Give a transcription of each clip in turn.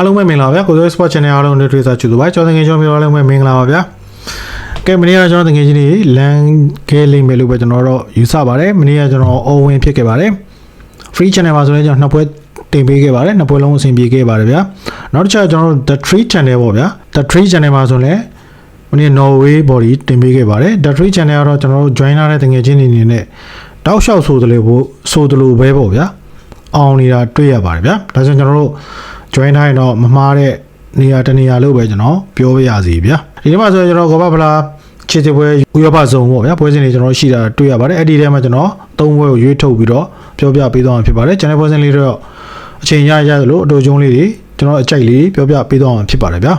အားလုံးပဲမင်္ဂလာပါဗျာကိုစိုး Sport Channel အားလုံးတို့တွေ့စားကြည့်လို့ပါကျွန်တော်တကယ်ကျွန်တော်ပြောအားလုံးပဲမင်္ဂလာပါဗျာကဲမနေ့ကကျွန်တော်တကယ်ချင်းလေးလန်ခဲလိမ့်မယ်လို့ပဲကျွန်တော်တော့ယူဆပါတယ်မနေ့ကကျွန်တော်အဝင်ဖြစ်ခဲ့ပါတယ် free channel မှာဆိုရင်ကျွန်တော်နှစ်ပွဲတင်ပေးခဲ့ပါတယ်နှစ်ပွဲလုံးအဆင်ပြေခဲ့ပါတယ်ဗျာနောက်တစ်ချက်ကကျွန်တော်တို့ the tree channel ပေါ့ဗျာ the tree channel မှာဆိုရင်မနေ့ Norway body တင်ပေးခဲ့ပါတယ် the tree channel ကတော့ကျွန်တော်တို့ join လာတဲ့တကယ်ချင်းတွေအနေနဲ့တောက်လျှောက်ဆိုသလိုဖို့ဆိုသလိုပဲပေါ့ဗျာအောင်နေတာတွေ့ရပါတယ်ဗျာဒါကြောင့်ကျွန်တော်တို့ join ထားရင်တော့မမှားတဲ့နေရာတစ်နေရာလို့ပဲကျွန်တော်ပြောပြရစီဗျာဒီနေ့မှာဆိုရင်ကျွန်တော်ကဘာဖလားခြေစစ်ပွဲဥရောပဇုံပေါ့ဗျာပွဲစဉ်တွေကျွန်တော်ရှိတာတွေ့ရပါတယ်အဲ့ဒီထဲမှာကျွန်တော်သုံးပွဲကိုရွေးထုတ်ပြီးတော့ပြောပြပေးသွားမှာဖြစ်ပါတယ်ကျွန်တော်ပွဲစဉ်လေးတော့အချိန်ရရသလိုအတူကျုံးလေးတွေကျွန်တော်အကြိုက်လေးပြောပြပေးသွားမှာဖြစ်ပါတယ်ဗျာ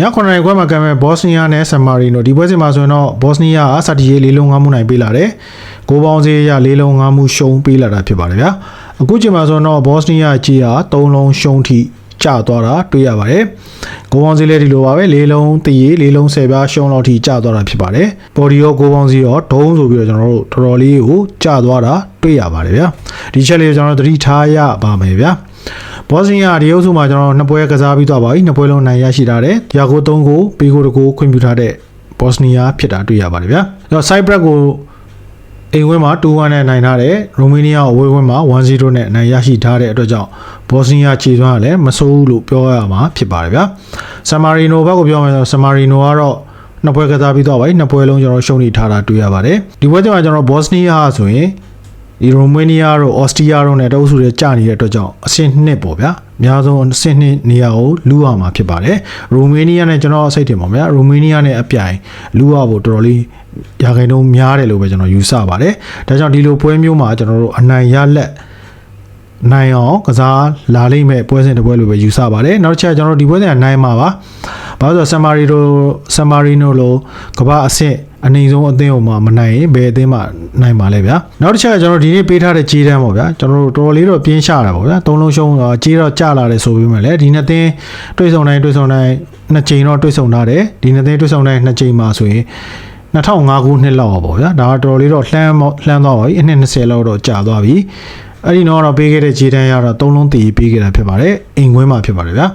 ည9နာရီခွဲမှာကံမဲ့ဘော့စနီးယားနဲ့ဆမ်မာရီနိုဒီပွဲစဉ်မှာဆိုရင်တော့ဘော့စနီးယားကစတီယေလေးလုံးငါးမှုနိုင်ပေးလာတယ်။ကိုပေါင်းစေးရလေးလုံးငါးမှုရှုံးပေးလာတာဖြစ်ပါတယ်ဗျာ။အခုချိန်မှာဆိုရင်တော့ဘော့စနီးယားကြီးက3လုံးရှုံးထိကျသွားတာတွေ့ရပါတယ်။ကိုပေါင်းစေးလည်းဒီလိုပါပဲလေးလုံးတည်ရလေးလုံး10ပြားရှုံးလောက်ထိကျသွားတာဖြစ်ပါတယ်။ဘော်ဒီရောကိုပေါင်းစေးရောဒုံးဆိုပြီးတော့ကျွန်တော်တို့တော်တော်လေးကိုကျသွားတာတွေ့ရပါတယ်ဗျာ။ဒီချက်လေးကိုကျွန်တော်တို့သတိထားရပါမယ်ဗျာ။ ဘော့စနီးယားဒီအုပ်စုမှာကျွန်တော်နှစ်ပွဲကစားပြီးသွားပါပြီနှစ်ပွဲလုံးနိုင်ရရှိထားတယ်။ရာကို3ကိုပေးကိုတကိုခွင့်ပြုထားတဲ့ဘော့စနီးယားဖြစ်တာတွေ့ရပါတယ်ဗျာ။အဲ့တော့ Cyprus ကိုအိမ်ဝင်းမှာ2-1နဲ့နိုင်ထားတယ်။ရိုမေးနီးယားကိုအဝေးဝင်းမှာ1-0နဲ့နိုင်ရရှိထားတဲ့အတွက်ကြောင့်ဘော့စနီးယားခြေစွမ်းကလည်းမဆိုးဘူးလို့ပြောရမှာဖြစ်ပါတယ်ဗျာ။ဆမ်မာရီနိုဘက်ကိုပြောမယ်ဆိုဆမ်မာရီနိုကတော့နှစ်ပွဲကစားပြီးသွားပါပြီနှစ်ပွဲလုံးကျွန်တော်ရှုံးနေထားတာတွေ့ရပါတယ်။ဒီပွဲချိန်မှာကျွန်တော်ဘော့စနီးယားဆိုရင် ဒီရိုမေးနီးယားတို့အော်စတြီးယားတို့နဲ့တအုပ်စုတွေကြာနေတဲ့အတွက်ကြောင့်အဆင့်နှစ်ပေါ့ဗျာအများဆုံးအဆင့်နှစ်နေရာကိုလူရမှာဖြစ်ပါတယ်ရိုမေးနီးယားနဲ့ကျွန်တော်စိတ်တင်ပါဗျာရိုမေးနီးယားနဲ့အပြိုင်လူရဖို့တော်တော်လေးရာခိုင်နှုန်းများတယ်လို့ပဲကျွန်တော်ယူဆပါတယ်ဒါကြောင့်ဒီလိုပွဲမျိုးမှာကျွန်တော်တို့အနိုင်ရလက်နိုင်အောင်ကစားလာလိမ့်မဲ့ပွဲစဉ်တစ်ပွဲလိုပဲယူဆပါတယ်နောက်တစ်ချက်ကျွန်တော်တို့ဒီပွဲစဉ်ကနိုင်မှာပါဘာလို့လဲဆိုတော့ဆမ်မာရီတို့ဆမ်မာရီနိုလိုကမ္ဘာအဆင့် အနိုင်ဆုံးအသင်းဟိုမှာမနိုင်ရင်ဘယ်အသင်းမှနိုင်မှာလဲဗျာနောက်တစ်ချက်ကကျွန်တော်ဒီနေ့ပေးထားတဲ့ကြေးတန်းပေါ့ဗျာကျွန်တော်တို့တော်တော်လေးတော့ပြင်းရှာတာပေါ့ဗျာသုံးလုံးရှုံးတော့ကြေးတော့ကျလာတယ်ဆိုပြီးမှလည်းဒီနှစ်သင်းတွေ့ဆုံတိုင်းတွေ့ဆုံတိုင်းနှစ်ချိန်တော့တွေ့ဆုံထားတယ်ဒီနှစ်သင်းတွေ့ဆုံတိုင်းနှစ်ချိန်မှာဆိုရင်2005ခုနှစ်လောက်ပါဗျာဒါကတော်တော်လေးတော့လှမ်းလှမ်းသွားပါပြီအနှစ်20လောက်တော့ကြာသွားပြီအဲ့ဒီတော့တော့ပေးခဲ့တဲ့ခြေတန်းရတော့သုံးလုံးတည်ပေးခဲ့တာဖြစ်ပါတယ်အိမ်ခွင်းမှာဖြစ်ပါတယ်ဗျာ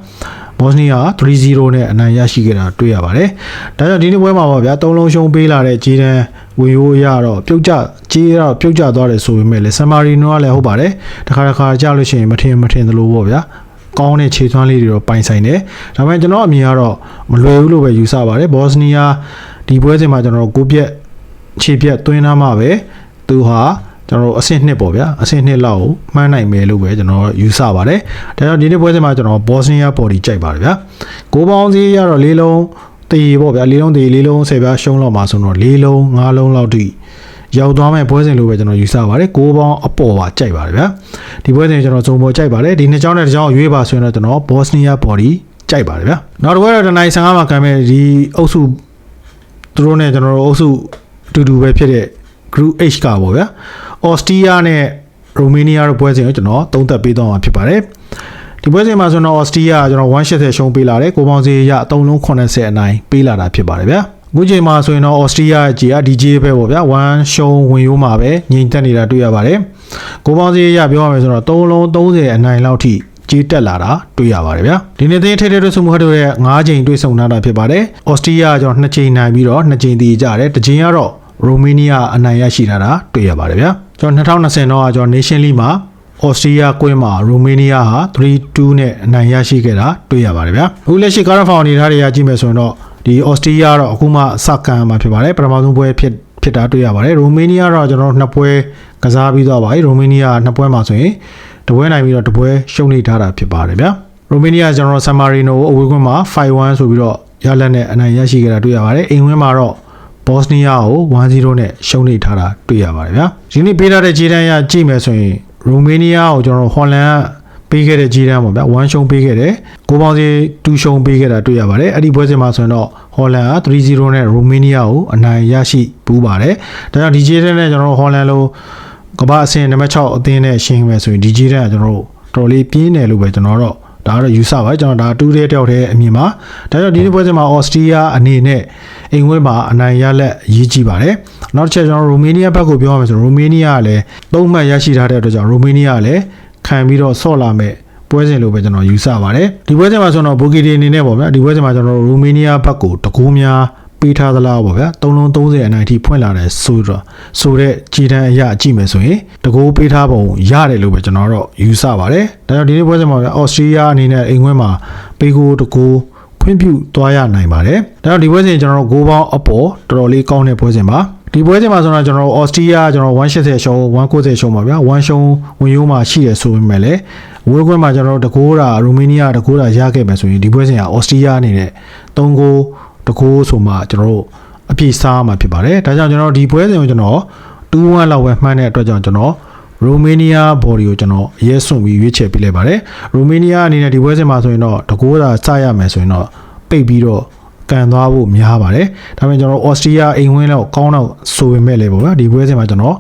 ဘော့စနီးယား3-0နဲ့အနိုင်ရရှိခဲ့တာတွေ့ရပါတယ်ဒါကြောင့်ဒီနေ့ပွဲမှာပေါ့ဗျာသုံးလုံးရှုံးပေးလာတဲ့ခြေတန်းဝင်ရိုးရတော့ပြုတ်ကျခြေတော့ပြုတ်ကျသွားတယ်ဆိုပေမဲ့လည်းဆမ်မာရီနိုကလည်းဟုတ်ပါတယ်တခါတခါကြလို့ရှိရင်မထင်မထင်သလိုပေါ့ဗျာကောင်းတဲ့ခြေသွမ်းလေးတွေတော့ပိုင်ဆိုင်တယ်ဒါပေမဲ့ကျွန်တော်အမြင်ကတော့မလွယ်ဘူးလို့ပဲယူဆပါတယ်ဘော့စနီးယားဒီပွဲစဉ်မှာကျွန်တော်ကိုပြက်ခြေပြက်သွင်းထားမှပဲသူဟာ ကျွန်တော်တို့အဆင့်နှစ်ပေါ့ဗျာအဆင့်နှစ်လောက်ကိုမှန်းနိုင်မယ်လို့ပဲကျွန်တော်ယူဆပါတယ်ဒါကြောင့်ဒီနေ့ပွဲစဉ်မှာကျွန်တော်ဘော့စနီးယားဘော်ဒီကြိုက်ပါတယ်ဗျာကိုပေါင်းစည်းရတော့လေးလုံးတည်ပေါ့ဗျာလေးလုံးတည်လေးလုံးဆယ်ပြားရှုံးတော့မှာဆိုတော့လေးလုံးငါးလုံးလောက်ထိရောက်သွားမဲ့ပွဲစဉ်လို့ပဲကျွန်တော်ယူဆပါတယ်ကိုပေါင်းအပေါ်ပါကြိုက်ပါတယ်ဗျာဒီပွဲစဉ်ကျွန်တော်ဇုံပေါ်ကြိုက်ပါတယ်ဒီနှစ်ကြောင်းနဲ့တစ်ကြောင်းရွေးပါဆိုရင်တော့ကျွန်တော်ဘော့စနီးယားဘော်ဒီကြိုက်ပါတယ်ဗျာနောက်တစ်ပွဲတော့တနိုင်15မှာခံမဲ့ဒီအုပ်စုသူတို့နဲ့ကျွန်တော်တို့အုပ်စုအတူတူပဲဖြစ်တဲ့ group H ကပေါ့ဗျာ အော်စတြီးယားနဲ့ရိုမေးနီးယားတို့ပွဲစဉ်ကိုကျွန်တော်သုံးသပ်ပေးသွားမှာဖြစ်ပါတယ်ဒီပွဲစဉ်မှာဆိုတော့အော်စတြီးယားကကျွန်တော်180ရှုံးပေးလာတယ်ကိုပေါင်းစီရအသုံးလုံး80အနိုင်ပေးလာတာဖြစ်ပါတယ်ဗျာအခုချိန်မှာဆိုရင်တော့အော်စတြီးယားကြီးက DJ ပဲပေါ့ဗျာ1ရှုံးဝင်ရိုးမှာပဲငြိမ်သက်နေတာတွေ့ရပါတယ်ကိုပေါင်းစီရပြောရမယ်ဆိုတော့3လုံး30အနိုင်လောက်ထိကြီးတက်လာတာတွေ့ရပါတယ်ဗျာဒီနေ့သင်းထိတဲ့တွေ့ဆုံမှုဟတ်တို့ရဲ့9ချိန်တွေ့ဆုံထားတာဖြစ်ပါတယ်အော်စတြီးယားကကျွန်တော်2ချိန်နိုင်ပြီးတော့2ချိန်တည်ကြတယ်တစ်ချိန်ကတော့ရိုမေးနီးယားအနိုင်ရရှိထားတာတွေ့ရပါတယ်ဗျာ ကျွန်တော်2020တော့ကျွန်တော် Nation League မှာဩစတြီးယားကွင်းမှာရိုမေးနီးယားဟာ3-2နဲ့အနိုင်ရရှိခဲ့တာတွေ့ရပါတယ်ဗျာအခုလက်ရှိကာရဖောင်အနေထားတွေရကြည့်မယ်ဆိုရင်တော့ဒီဩစတြီးယားတော့အခုမှစကန်မှာဖြစ်ပါတယ်ပထမဆုံးပွဲဖြစ်ဖြစ်တာတွေ့ရပါတယ်ရိုမေးနီးယားတော့ကျွန်တော်နှစ်ပွဲကစားပြီးသွားပါပြီရိုမေးနီးယားနှစ်ပွဲမှာဆိုရင်တပွဲနိုင်ပြီးတော့တပွဲရှုံးနေထားတာဖြစ်ပါတယ်ဗျာရိုမေးနီးယားကျွန်တော်ဆမ်မာရီနိုအဝေးကွင်းမှာ5-1ဆိုပြီးတော့ရလက်နဲ့အနိုင်ရရှိခဲ့တာတွေ့ရပါတယ်အိမ်ဝင်းမှာတော့ ဘော့စနီးယားကို1-0နဲ့ရှုံးနေထားတာတွေ့ရပါတယ်ဗျာဒီနေ့ပေးထားတဲ့ခြေတန်းရကြည့်မယ်ဆိုရင်ရိုမေးနီးယားကိုကျွန်တော်ဟော်လန်ကပေးခဲ့တဲ့ခြေတန်းပေါ့ဗျာ1ရှုံးပေးခဲ့တယ်ကိုပေါင်းစီ2ရှုံးပေးခဲ့တာတွေ့ရပါတယ်အဲ့ဒီပွဲစဉ်မှာဆိုရင်တော့ဟော်လန်က3-0နဲ့ရိုမေးနီးယားကိုအနိုင်ရရှိပူးပါတယ်ဒါကြောင့်ဒီခြေတန်းနဲ့ကျွန်တော်ဟော်လန်လိုကမ္ဘာအဆင့်နံပါတ်6အသင်းနဲ့ရှင်းမယ်ဆိုရင်ဒီကြီးတန်းကကျွန်တော်တို့တော်တော်လေးပြင်းတယ်လို့ပဲကျွန်တော်တော့ ဒါကတော့ယူဆပါကျွန်တော်ဒါတူးတဲ့တယောက်တည်းအမြင်ပါဒါကြောင့်ဒီနေ့ပွဲစဉ်မှာအော်စတြီးယားအနေနဲ့အိမ်ဝဲမှာအနိုင်ရလက်ရေးကြည့်ပါတယ်နောက်တစ်ချက်ကျွန်တော်ရိုမေးနီးယားဘက်ကိုပြောရမယ်ဆိုရိုမေးနီးယားကလည်းသုံးမှတ်ရရှိထားတဲ့အတွက်ကြောင့်ရိုမေးနီးယားကလည်းခံပြီးတော့ဆော့လာမဲ့ပွဲစဉ်လို့ပဲကျွန်တော်ယူဆပါတယ်ဒီပွဲစဉ်မှာဆိုတော့ဘိုကီတီအနေနဲ့ပေါ့ဗျာဒီပွဲစဉ်မှာကျွန်တော်ရိုမေးနီးယားဘက်ကိုတကူးများ ပေးထားသလားပေါ့ဗျာ3လုံး30အနိုင်အထိဖွင့်လာတယ်ဆိုတော့ဆိုတဲ့ကြည်တန်းအရာကြည့်မယ်ဆိုရင်တကူးပေးထားပုံရတယ်လို့ပဲကျွန်တော်တော့ယူဆပါတယ်ဒါကြောင့်ဒီနေ့ပွဲစဉ်မှာဗျာအော်စတြီးယားအနေနဲ့အိမ်ဝင်းမှာပေးကိုတကူးခွင့်ပြုသွားရနိုင်ပါတယ်ဒါကြောင့်ဒီပွဲစဉ်ကျွန်တော်တို့ဂိုးပေါင်းအပေါ်တော်တော်လေးကောင်းတဲ့ပွဲစဉ်ပါဒီပွဲစဉ်မှာဆိုတော့ကျွန်တော်တို့အော်စတြီးယားကျွန်တော်180ရှုံး190ရှုံးပါဗျာ1ရှုံးဝင်ရိုးမှာရှိရဆိုပေမဲ့လည်းဝေးခွင့်မှာကျွန်တော်တို့တကိုးတာရိုမေးနီးယားတကိုးတာရခဲ့မယ်ဆိုရင်ဒီပွဲစဉ်ကအော်စတြီးယားအနေနဲ့3ဂိုး တကိုးဆိုမှကျွန်တော်တို့အပြည့်စားမှာဖြစ်ပါတယ်ဒါကြောင့်ကျွန်တော်ဒီပွဲစဉ်ကိုကျွန်တော်2-1လောက်ပဲမှန်းတဲ့အတွက်ကြောင့်ကျွန်တော်ရိုမေးနီးယားဘော်ဒီကိုကျွန်တော်အရေးစွန့်ပြီးရွေးချယ်ပေးလိုက်ပါတယ်ရိုမေးနီးယားအနေနဲ့ဒီပွဲစဉ်မှာဆိုရင်တော့တကိုးတာစရမယ်ဆိုရင်တော့ပိတ်ပြီးတော့ကန်သွားဖို့များပါတယ်ဒါပေမဲ့ကျွန်တော်အော်စတြီးယားအိမ်ဝင်းလောက်ကောင်းတော့ဆိုပေမဲ့လည်းပေါ့ဗျာဒီပွဲစဉ်မှာကျွန်တော်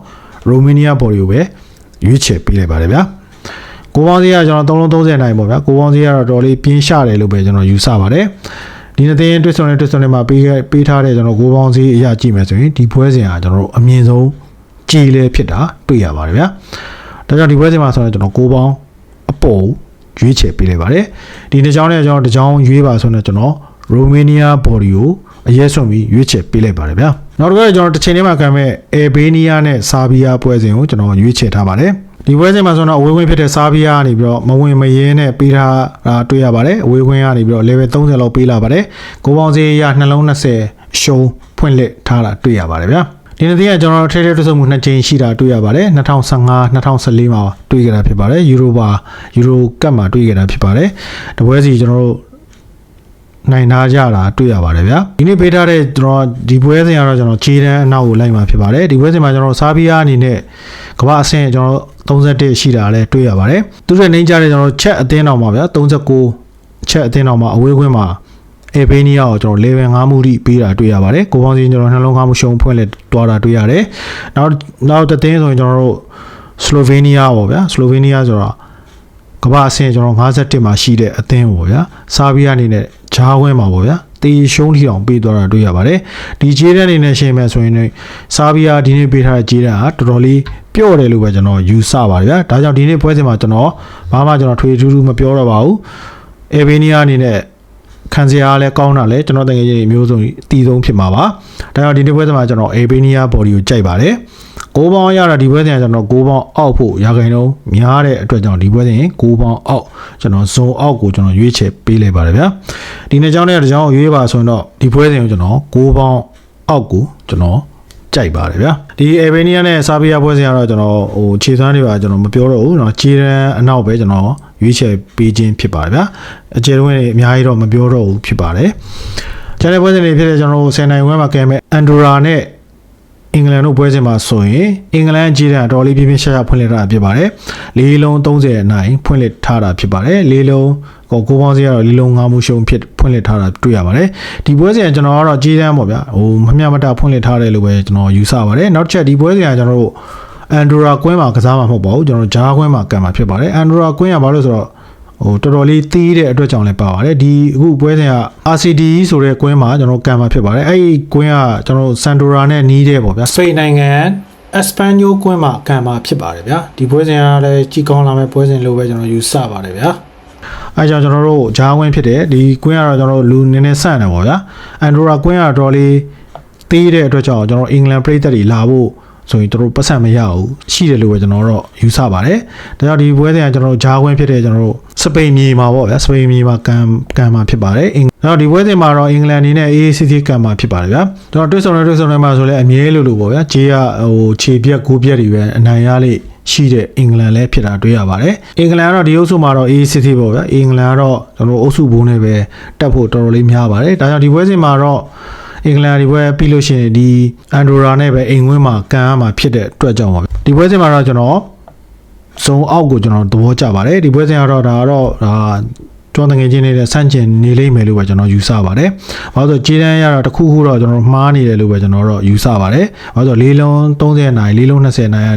ရိုမေးနီးယားဘော်ဒီကိုပဲရွေးချယ်ပေးလိုက်ပါတယ်ဗျာကိုပေါင်းစည်းကကျွန်တော်3လုံး30နိုင်ပေါ့ဗျာကိုပေါင်းစည်းကတော့တော်လေးပြင်းရှတယ်လို့ပဲကျွန်တော်ယူဆပါတယ် ဒီနေ့တင်းတွစ်ဆုံနဲ့တွစ်ဆုံနဲ့မှာပေးခဲ့ပေးထားတဲ့ကျွန်တော်ကိုပေါင်းစည်းအရာကြည့်မယ်ဆိုရင်ဒီပွဲစဉ်ကကျွန်တော်တို့အမြင့်ဆုံးကြည်လဲဖြစ်တာတွေ့ရပါတယ်ဗျာဒါကြောင့်ဒီပွဲစဉ်မှာဆိုရင်ကျွန်တော်ကိုပေါင်းအပေါ်ရွေးချယ်ပေးလိုက်ပါတယ်ဒီတစ်ကြောင်းနဲ့ကျွန်တော်တစ်ကြောင်းရွေးပါဆိုတော့ကျွန်တော်ရိုမေးနီးယားဘော်ဒီကိုအရေးဆုံးပြီးရွေးချယ်ပေးလိုက်ပါတယ်ဗျာနောက်တစ်ခါကျွန်တော်တစ်ချိန်လေးမှာခံမဲ့အေဘေးနီးယားနဲ့ဆာဘီးယားပွဲစဉ်ကိုကျွန်တော်ရွေးချယ်ထားပါတယ် ဒီပွဲစဉ်မှာဆိုတော့အဝေးဝင်းဖြစ်တဲ့ဆာဘီးယားကနေပြီးတော့မဝင်မရဲနဲ့ပေးထားတာတွေ့ရပါတယ်အဝေးဝင်းကနေပြီးတော့ level 30လောက်ပေးလာပါတယ်ကိုပေါင်းစည်းရနှလုံး20ရှုံးဖွင့်လှစ်ထားတာတွေ့ရပါတယ်ဗျာဒီနေ့တည်းကကျွန်တော်ထဲထဲတွတ်ဆုံမှုနှစ်ကြိမ်ရှိတာတွေ့ရပါတယ်2015 2014မှာတွေ့ကြတာဖြစ်ပါတယ်ယူရိုပါယူရိုကပ်မှာတွေ့ကြတာဖြစ်ပါတယ်တပွဲစီကျွန်တော်တို့နိုင်နာကြတာတွေ့ရပါတယ်ဗျာဒီနေ့ပေးထားတဲ့ကျွန်တော်ဒီပွဲစဉ်ကတော့ကျွန်တော်ခြေတန်းအနောက်ကိုလိုက်มาဖြစ်ပါတယ်ဒီပွဲစဉ်မှာကျွန်တော်ဆာဘီးယားအနေနဲ့ကမ္ဘာအဆင့်ကျွန်တော် 31ရှိတာလည်းတွေ့ရပါတယ်သူတို့နေကြတဲ့ကျွန်တော်ချက်အသင်းတော်မှာဗျာ39ချက်အသင်းတော်မှာအဝေးခွင့်မှာအေဘေးနီးယားကိုကျွန်တော် level 5မှုထိပေးတာတွေ့ရပါတယ်ကိုပေါင်းစင်းကျွန်တော်နှလုံးသားမှုရှုံဖွင့်လက်တွားတာတွေ့ရတယ်နောက်နောက်တစ်သင်းဆိုရင်ကျွန်တော်တို့စလိုဗေးနီးယားပေါ့ဗျာစလိုဗေးနီးယားဆိုတော့ကမ္ဘာအဆင့်ကျွန်တော်51မှာရှိတဲ့အသင်းပေါ့ဗျာဆာဘီးယားအနေနဲ့ဂျားဝင်းမှာပေါ့ဗျာ တေရှုံးထီအောင်ပေးသွားတာတွေ့ရပါတယ်ဒီဂျေးဒန်အနေနဲ့ရှင်းမယ်ဆိုရင်လည်းဆာဘီးယားဒီနေ့ပေးထားတဲ့ဂျေးဒန်ကတော်တော်လေးပြော့တယ်လို့ပဲကျွန်တော်ယူဆပါတယ်ဗျာဒါကြောင့်ဒီနေ့ပွဲစဉ်မှာကျွန်တော်ဘာမှကျွန်တော်ထွေထူးထူးမပြောတော့ပါဘူးအေဗီနီးယားအနေနဲ့ခံစရာလည်းကောင်းတာလည်းကျွန်တော်တကယ်ကြီးမျိုးစုံအတီးဆုံးဖြစ်မှာပါဒါကြောင့်ဒီနေ့ပွဲစဉ်မှာကျွန်တော်အေဗီနီးယားဘော်ဒီကိုကြိုက်ပါတယ် 6ပေါင်းရတာဒီပွဲစဉ်ကကျွန်တော်6ပေါင်းအောက်ဖို့ရာခိုင်နှုန်းများတဲ့အတွက်ကြောင့်ဒီပွဲစဉ်6ပေါင်းအောက်ကျွန်တော်ဇုံအောက်ကိုကျွန်တော်ရွေးချယ်ပေးလိုက်ပါတယ်ဗျာဒီနှစ်ကြောင်းနဲ့တစ်ကြောင်းကိုရွေးပါဆိုရင်တော့ဒီပွဲစဉ်ကိုကျွန်တော်6ပေါင်းအောက်ကိုကျွန်တော်ကြိုက်ပါတယ်ဗျာဒီအေဘေးနီးယားနဲ့ဆာဘီယာပွဲစဉ်ကတော့ကျွန်တော်ဟိုခြေသွမ်းတွေပါကျွန်တော်မပြောတော့ဘူးကျွန်တော်ခြေရန်အနောက်ပဲကျွန်တော်ရွေးချယ်ပေးခြင်းဖြစ်ပါတယ်ဗျာအခြေတွင်းတွေအများကြီးတော့မပြောတော့ဘူးဖြစ်ပါတယ်ကျန်တဲ့ပွဲစဉ်တွေဖြစ်တဲ့ကျွန်တော်တို့10နိုင်ဝဲမှာကဲမဲ့အန်ဒိုရာနဲ့ အင်္ဂလန်တို့ပွဲစဉ်မှာဆိုရင်အင်္ဂလန်ခြေတန်းအတော်လေးပြင်းပြင်းရှားရှားဖွင့်လှစ်ထားတာဖြစ်ပါတယ်လေးလုံး30အနိုင်ဖွင့်လှစ်ထားတာဖြစ်ပါတယ်လေးလုံးကိုကိုပေါင်းစီကတော့လေးလုံးငါးမှုရှုံဖြစ်ဖွင့်လှစ်ထားတာတွေ့ရပါတယ်ဒီပွဲစဉ်ကကျွန်တော်ကတော့ခြေတန်းပေါ့ဗျာဟိုမမျှမတဖွင့်လှစ်ထားတယ်လို့ပဲကျွန်တော်ယူဆပါတယ်နောက်တစ်ချက်ဒီပွဲစဉ်ကကျွန်တော်တို့အန်ဒိုရာကွင်းမှာကစားမှာမဟုတ်ပါဘူးကျွန်တော်ဂျားကွင်းမှာကန်မှာဖြစ်ပါတယ်အန်ဒိုရာကွင်းကဘာလို့ဆိုတော့ ဟိုတော်တော်လေးတီးတဲ့အတွက်ကြောင့်လည်းပါပါတယ်ဒီအခုပွဲစဉ်က RCD ဆိုတဲ့ကွင်းမှာကျွန်တော်ကန်မှာဖြစ်ပါတယ်အဲ့ဒီကွင်းကကျွန်တော်စန်ဒိုရာနဲ့နီးတဲ့ပေါ့ဗျာစပိန်နိုင်ငံအစပန်ညိုကွင်းမှာကန်မှာဖြစ်ပါတယ်ဗျာဒီပွဲစဉ်ကလည်းကြီးကောင်းလာမဲ့ပွဲစဉ်လို့ပဲကျွန်တော်ယူဆပါတယ်ဗျာအဲကြောင့်ကျွန်တော်တို့ဂျားဝင်းဖြစ်တယ်ဒီကွင်းကတော့ကျွန်တော်တို့လူနည်းနည်းဆန့်တယ်ပေါ့ဗျာအန်ဒိုရာကွင်းကတော့တော်လေးတီးတဲ့အတွက်ကြောင့်ကျွန်တော်အင်္ဂလန်ပြည်သက်တွေလာဖို့ ဆိုရင်တို့ပတ်စံမရဘူးရှိတယ်လို့ပဲကျွန်တော်တို့ယူဆပါတယ်ဒါကြောင့်ဒီပွဲစဉ်ကကျွန်တော်တို့ဂျားခွင့်ဖြစ်တဲ့ကျွန်တော်တို့စပိန်မြေမှာပေါ့ဗျာစပိန်မြေမှာကန်ကန်မှာဖြစ်ပါတယ်အင်တော့ဒီပွဲစဉ်မှာတော့အင်္ဂလန်အနေနဲ့ AACC ကန်မှာဖြစ်ပါတယ်ဗျာကျွန်တော်တွေ့ဆုံနေတွေ့ဆုံနေမှာဆိုလဲအမြဲလို့လို့ပေါ့ဗျာဂျေးကဟိုခြေပြက်ကိုပြက်တွေပဲအနိုင်ရလိရှိတဲ့အင်္ဂလန်လည်းဖြစ်တာတွေ့ရပါတယ်အင်္ဂလန်ကတော့ဒီအုပ်စုမှာတော့ AACC ပေါ့ဗျာအင်္ဂလန်ကတော့ကျွန်တော်တို့အုပ်စုဘိုးနဲ့ပဲတက်ဖို့တော်တော်လေးများပါတယ်ဒါကြောင့်ဒီပွဲစဉ်မှာတော့ အင်္ဂလန်ဒီပွဲပြီးလို့ရှိရင်ဒီအန်ဒိုရာနဲ့ပဲအိမ်ဝင်းမှာကန်ရမှာဖြစ်တဲ့အတွက်ကြောင့်ပါဒီပွဲစဉ်မှာတော့ကျွန်တော်ဇုံအောက်ကိုကျွန်တော်သဘောကျပါတယ်ဒီပွဲစဉ်ကတော့ဒါကတော့ဒါကျွမ်းတငယ်ချင်းတွေနဲ့ဆန့်ကျင်နေလိမ့်မယ်လို့ပဲကျွန်တော်ယူဆပါတယ်။ဘာလို့လဲဆိုတော့ခြေတန်းရတာတစ်ခုခုတော့ကျွန်တော်မှားနေတယ်လို့ပဲကျွန်တော်တော့ယူဆပါတယ်။ဘာလို့လဲဆိုတော့လေးလုံး30နိုင်လေးလုံး20နိုင်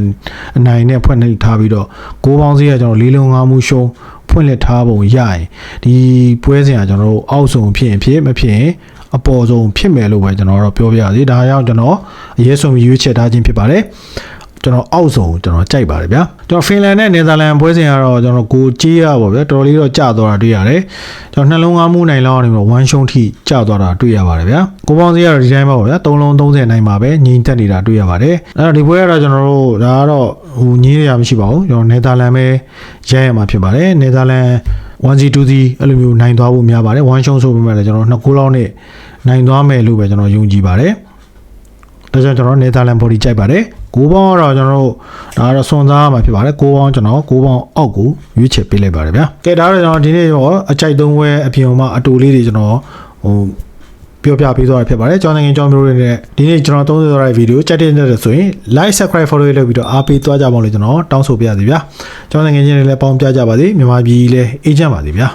အနိုင်နဲ့ဖွင့်နေထားပြီးတော့ကိုးပေါင်းစည်းကကျွန်တော်လေးလုံး5မှုရှုံးဖွင့်လက်ထားပုံရရင်ဒီပွဲစဉ်ကကျွန်တော်တို့အောက်ဆုံးဖြစ်ရင်ဖြစ်မဖြစ်ရင် အပေါ်ဆုံးဖြစ်မယ်လို့ပဲကျွန်တော်တော့ပြောပြရစီဒါကြောင့်ကျွန်တော်အရေးဆုံးရွေးချက်ထားခြင်းဖြစ်ပါတယ်ကျွန်တော်အောက်ဆုံးကျွန်တော်ကြိုက်ပါတယ်ဗျာကျွန်တော်ဖင်လန်နဲ့နယ်သာလန်ပွဲစဉ်ကတော့ကျွန်တော်ကိုကြေးရပါဗျာတော်တော်လေးတော့ကျသွားတာတွေ့ရတယ်ကျွန်တော်နှလုံးသားမှုနိုင်လောက်နေပြီးဝမ်းရှုံးထိကျသွားတာတွေ့ရပါတယ်ဗျာကိုပေါင်းစီကတော့ဒီတိုင်းပါဗျာ3လုံး30နိုင်ပါပဲညီတက်နေတာတွေ့ရပါတယ်အဲ့တော့ဒီပွဲကတော့ကျွန်တော်တို့ဒါကတော့ဟိုညင်းရမရှိပါဘူးကျွန်တော်နယ်သာလန်ပဲရဲရမှာဖြစ်ပါတယ်နယ်သာလန် 1G 2G အဲ့လိုမျိုးနိုင်သွားဖို့များပါတယ်ဝမ်းရှုံးဆိုပေမဲ့လည်းကျွန်တော်နှစ်ကူလောက်နဲ့နိုင်သွားမယ်လို့ပဲကျွန်တော်ယုံကြည်ပါတယ်ဒါကြောင့်ကျွန်တော်နယ်သာလန် body ကြိုက်ပါတယ်ကိုးပေါင်းကတော့ကျွန်တော်တို့ဒါကတော့စွန်စားမှာဖြစ်ပါတယ်ကိုးပေါင်းကျွန်တော်ကိုးပေါင်းအောက်ကိုရွေးချယ်ပေးလိုက်ပါတယ်ဗျာကဲဒါတော့ကျွန်တော်ဒီနေ့ရောအကြိုက်သုံးဝဲအပြင်မှာအတူလေးတွေကျွန်တော်ဟို ပြောပြပေးသွားတာဖြစ်ပါတယ်ကျွန်တော်ငင်ကြောင်းမျိုးတွေနဲ့ဒီနေ့ကျွန်တော်သုံးသပ်ရတဲ့ဗီဒီယိုကြိုက်တဲ့တဲ့ဆိုရင် like subscribe follow လုပ်ပြီးတော့အားပေးသွားကြပါလို့ကျွန်တော်တောင်းဆိုပြရစီဗျာကျွန်တော်ငင်ချင်းတွေလည်းပေါင်းပြကြပါစေမြန်မာပြည်လည်းအေးချမ်းပါစေဗျာ